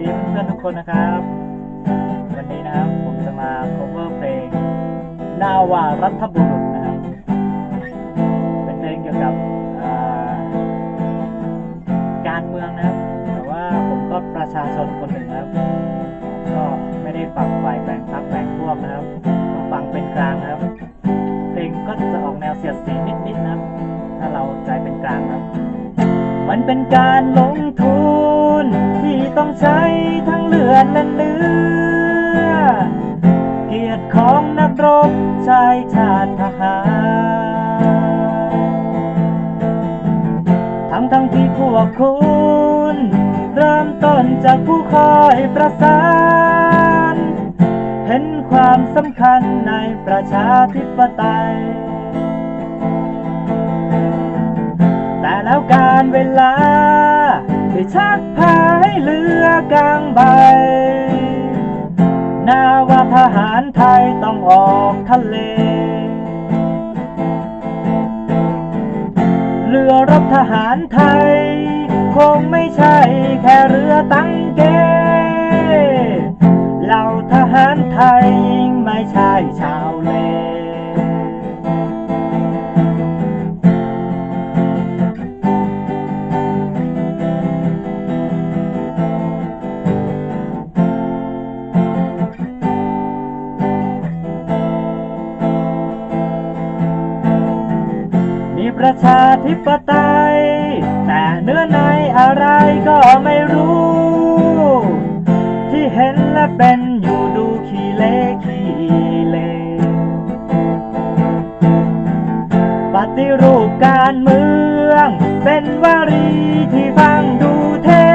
ดีเพื่อนๆทุกคนนะครับ วันนี้นะครับผมจะมา cover เพลงนาวารัฐบุรุษนะครับ เป็นเพลงเกี่ยวกับการเมืองนะครับ แต่ว่าผมก็ประชาชนคนหนึ่งนะครับ ก็ไม่ได้ฝักใฝ่แบ่งพรรคแบ่งพวกนะครับก็ฟังเป็นกลางนะครับ เพลงก็จะออกแนวเสียดสีนิดๆนะครับ ถ้าเราใจเป็นกลางนะครับ มันเป็นการลงทุน ต้องใช้ทั้งเลือดและเนื้อ เกียรติของนักรบชายชาติทหารทั้งทั้งที่พวกคุณเริ่มต้นจากผู้คอยประสาน เห็นความสำคัญในประชาธิปไตย แต่แล้วการเวลา ได้ชักพาให้เรือกลางใบ นาวาทหารไทยต้องออกทะเล เรือรบทหารไทย คงไม่ใช่แค่เรือตั้งเกเหล่าทหารไทยยิ่งไม่ใช่ชาวเล ประชาธิปไตย แต่เนื้อในอะไรก็ไม่รู้ ที่เห็นและเป็นอยู่ดูขี้เละขี้เลปฏิรูปการเมือง เป็นวลีที่ฟังดูเท่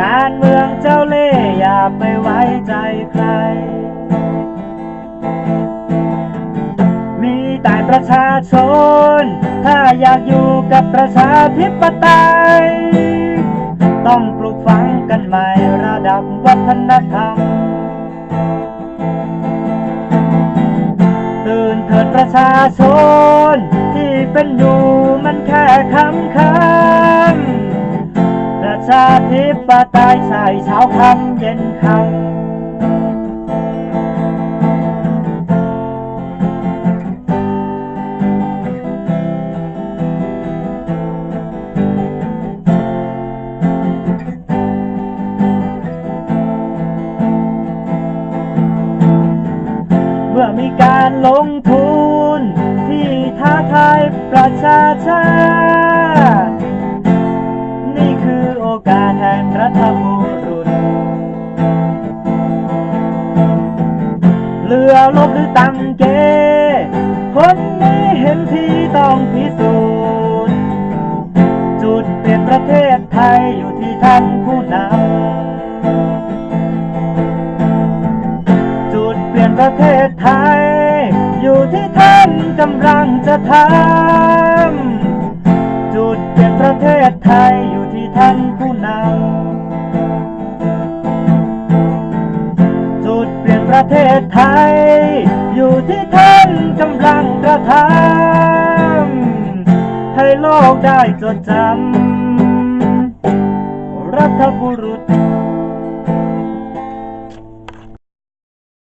การเมืองเจ้าเล่ห์อย่าไปไว้ใจใคร แต่ประชาชน ถ้าอยากอยู่กับประชาธิปไตย ต้องปลูกฝังกันใหม่ระดับวัฒนธรรมตื่นเถิดประชาชน ที่เป็นอยู่มันแค่คำคำประชาธิปไตยใช่เช้าคำเย็นคำ มีการลงทุน ที่ท้าทายประชาชาตินี่คือโอกาสแห่งรัฐบุรุษเรือลบหรือตังเก คนนี้เห็นที่ต้องพิสูจน์ จุดเปลี่ยนประเทศไทยอยู่ที่ท่านผู้นำ ศไทย อยู่ที่ท่านกำลังจะทำจุดเปลี่ยนประเทศไทยอยู่ที่ท่านผู้นำจุดเปลี่ยนประเทศไทย อยู่ที่ท่านกำลังกระทำให้โลกได้จดจำรัฐบุรุษ